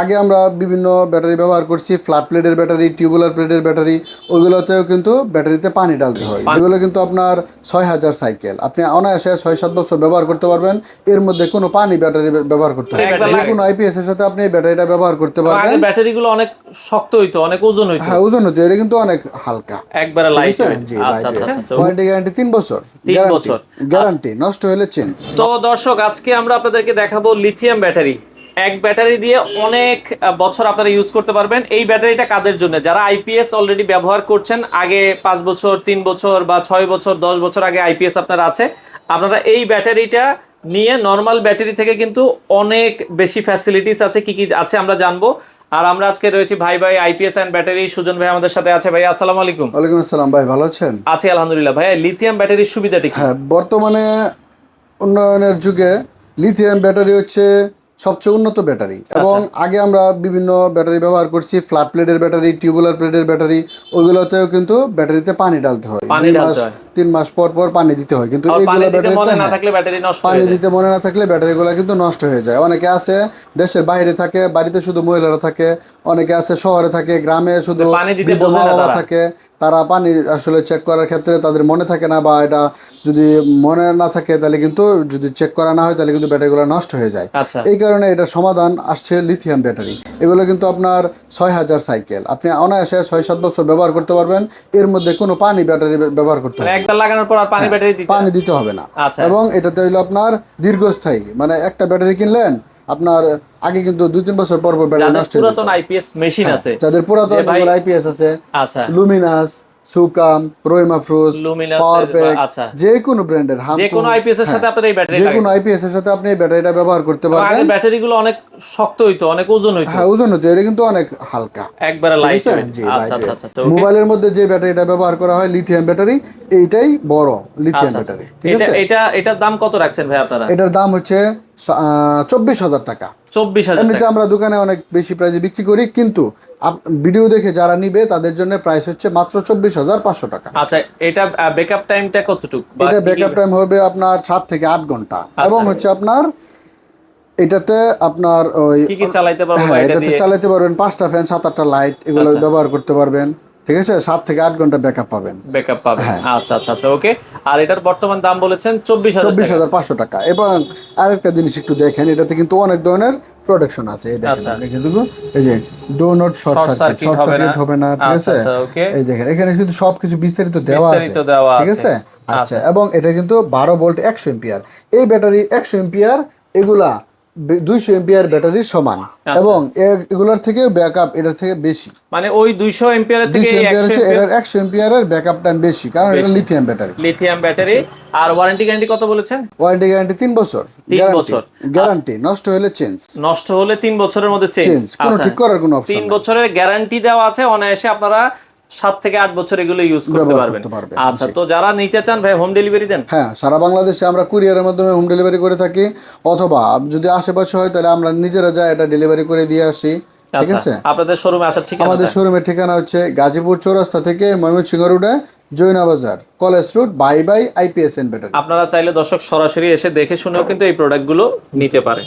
আগে আমরা বিভিন্ন ব্যাটারি ব্যবহার করছি ফ্ল্যাট প্লেটের ব্যাটারি টিউবুলার প্লেটের ব্যাটারি ওইগুলোতেও কিন্তু ব্যাটারিতে পানি ডালতে হয়। এগুলো কিন্তু আপনার ছয় হাজার সাইকেল আপনি অনায়াসে ছয় সাত বছর ব্যবহার করতে পারবেন। এর মধ্যে কোনো পানি ব্যাটারি ব্যবহার করতে হবে যে। কোনো আইপিএস এর সাথে আপনি এই ব্যাটারিটা ব্যবহার করতে পারবেন। ব্যাটারিগুলো অনেক শক্ত হইতো অনেক ওজন হইতো। হ্যাঁ ওজন হতে এটা কিন্তু অনেক হালকা। একবারে লাইট জি আচ্ছা আচ্ছা আচ্ছা ওয়ারেন্টি গ্যারান্টি তিন বছর। তিন বছর। গ্যারান্টি নষ্ট হলে চেঞ্জ তো দর্শক আজকে আমরা আপনাদেরকে দেখাবো লিথিয়াম ব্যাটারি এক ব্যাটারি দিয়ে অনেক বছর আপনারা ইউজ করতে পারবেন। এই ব্যাটারিটা কাদের জন্য? যারা আইপিএস অলরেডি ব্যবহার করছেন আগে পাঁচ বছর তিন বছর বা ছয় বছর দশ বছর আগে আইপিএস আপনার আছে আপনারা এই ব্যাটারিটা নিয়ে নর্মাল ব্যাটারি থেকে কিন্তু অনেক বেশি ফ্যাসিলিটিস আছে কি কি আছে আমরা জানব। আর আমরা আজকে রয়েছি ভাই ভাই আইপিএস অ্যান্ড ব্যাটারি সুজন ভাই আমাদের সাথে আছে। ভাই আসসালামু আলাইকুম। ওয়ালাইকুম আসসালাম ভাই ভালো আছেন? আছি আলহামদুলিল্লাহ। ভাই লিথিয়াম ব্যাটারির সুবিধাটি কি? হ্যাঁ বর্তমানে উন্নয়নের যুগে লিথিয়াম ব্যাটারি হচ্ছে সবচেয়ে উন্নত ব্যাটারি। এবং আগে আমরা বিভিন্ন ব্যাটারি ব্যবহার করছি ফ্ল্যাট প্লেটের ব্যাটারি টিউবুলার প্লেটের ব্যাটারি ওইগুলোতেও কিন্তু ব্যাটারিতে পানি ডালতে হয়। পানি মাস তিন মাস পর পর পানি দিতে হয় কিন্তু পানি এইগুলো দিতে মনে ব্যাটারিতে না হ্যাঁ, থাকলে ব্যাটারি নষ্ট হয়ে পানি দিতে মনে না থাকলে ব্যাটারিগুলো কিন্তু নষ্ট হয়ে যায়। অনেকে আছে দেশের বাইরে থাকে বাড়িতে শুধু মহিলারা থাকে অনেকে আছে শহরে থাকে গ্রামে শুধু বাবা থাকে তারা পানি আসলে চেক করার ক্ষেত্রে তাদের মনে থাকে না বা এটা যদি মনে না থাকে তাহলে কিন্তু যদি চেক করা না হয় তাহলে কিন্তু ব্যাটারি ব্যাটারিগুলো নষ্ট হয়ে যায়। আচ্ছা। এই কারণে এটার সমাধান আসছে লিথিয়াম ব্যাটারি এগুলো কিন্তু আপনার ছয় হাজার সাইকেল আপনি অনায়াসে ছয় সাত বছর ব্যবহার করতে পারবেন। এর মধ্যে কোনো পানি ব্যাটারি ব্যবহার করতে হবে মানে একবার লাগানোর পর আর পানি ব্যাটারি দিতে পানি দিতে হবে না। আচ্ছা। এবং এটাতে হইল আপনার দীর্ঘস্থায়ী। মানে একটা ব্যাটারি কিনলেন আপনার আগে কিন্তু দুই তিন বছর পর পর ব্যাটারি নষ্ট হয়ে। পুরাতন আইপিএস মেশিন আছে। যাদের পুরাতন আইপিএস আছে আচ্ছা। লুমিনাস সুকাম রোইমা ফ্রুস Luminous পাওয়ার এর- প্যাক আচ্ছা। যে কোনো ব্র্যান্ডের যে কোনো আইপিএস এর সাথে আপনার এই ব্যাটারি যে কোনো আইপিএস এর সাথে আপনি এই ব্যাটারিটা ব্যবহার করতে আগে পারবেন। ব্যাটারিগুলো অনেক শক্ত হইতো অনেক ওজন হইতো। হ্যাঁ ওজন হতে এটা কিন্তু অনেক হালকা। একবারে লাইট আচ্ছা আচ্ছা আচ্ছা মোবাইলের মধ্যে যে ব্যাটারিটা ব্যবহার করা হয় লিথিয়াম ব্যাটারি এইটাই বড় লিথিয়াম আচ্ছা। ব্যাটারি। ঠিক আছে? এটা এটার দাম কত রাখছেন ভাই আপনারা? এটার দাম হচ্ছে চব্বিশ হাজার টাকা। চব্বিশ হাজার এমনিতে আমরা দোকানে অনেক বেশি প্রাইসে বিক্রি করি কিন্তু ভিডিও দেখে যারা নিবে তাদের জন্য প্রাইস হচ্ছে মাত্র চব্বিশ হাজার পাঁচশো টাকা। আচ্ছা এটা ব্যাকআপ টাইমটা কতটুকু? এটা ব্যাকআপ টাইম হবে আপনার সাত থেকে আট ঘণ্টা। আচ্ছা। এবং হচ্ছে আপনার এটাতে আপনার ওই চালাইতে হ্যাঁ এটা এটাতে চালাতে পারবেন পাঁচটা ফ্যান সাত আটটা লাইট এগুলো আচ্ছা। ব্যবহার করতে পারবেন। ঠিক আছে? সাত থেকে আট ঘণ্টা ব্যাকআপ পাবেন। ব্যাকআপ পাবেন। হ্যাঁ। আচ্ছা আচ্ছা আচ্ছা ওকে আর এটার বর্তমান দাম বলেছেন চব্বিশ চব্বিশ হাজার পাঁচশো টাকা। এবং আরেকটা জিনিস একটু দেখেন এটাতে কিন্তু অনেক ধরনের প্রোটেকশন আছে। এই দেখেন আচ্ছা। কিন্তু এই যে do not short circuit short. Circuit হবে না ঠিক আচ্ছা, আছে? আচ্ছা, এই দেখেন এখানে কিন্তু সবকিছু বিস্তারিত দেওয়া আছে। ঠিক আছে। আছে? আচ্ছা এবং এটা কিন্তু বারো ভোল্ট একশো এম্পিয়ার এই ব্যাটারি একশো এম্পিয়ার এগুলা দুইশো এম্পিয়ার ব্যাটারির সমান। আচ্ছা। এবং এগুলার থেকে ব্যাকআপ এটার থেকে বেশি। মানে ওই দুইশো থেকে এম্পিয়ার হচ্ছে এটার একশো এম্পিয়ারের ব্যাকআপ টাইম বেশি কারণ এটা লিথিয়াম ব্যাটারি লিথিয়াম ব্যাটারি আর ওয়ারেন্টি গ্যারান্টি কত বলেছেন? ওয়ারেন্টি গ্যারান্টি তিন বছর। তিন বছর। গ্যারান্টি নষ্ট হলে চেঞ্জ নষ্ট হলে তিন বছরের মধ্যে চেঞ্জ চেঞ্জ কোনো ঠিক করার কোনো অপশন তিন বছরের গ্যারান্টি দেওয়া আছে অনায়াসে আপনারা সাত থেকে আট বছর এগুলো ইউজ করতে পারবেন। আচ্ছা তো যারা নিতে চান ভাই হোম ডেলিভারি দেন? হ্যাঁ সারা বাংলাদেশে আমরা কুরিয়ারের মাধ্যমে হোম ডেলিভারি করে থাকি। অথবা যদি আশেপাশে হয় তাহলে আমরা নিজেরা যাই এটা ডেলিভারি করে দিয়ে আসি। ঠিক আচ্ছা আছে? আপনাদের শোরুমে আসার ঠিক আমাদের শোরুমের ঠিকানা হচ্ছে গাজীপুর চৌরাস্তা থেকে ময়মনসিংহ রোডে Joina Bazar college road bye bye IPS and battery আপনারা চাইলে দর্শক সরাসরি এসে দেখে শুনেও কিন্তু এই প্রোডাক্টগুলো নিতে পারেন।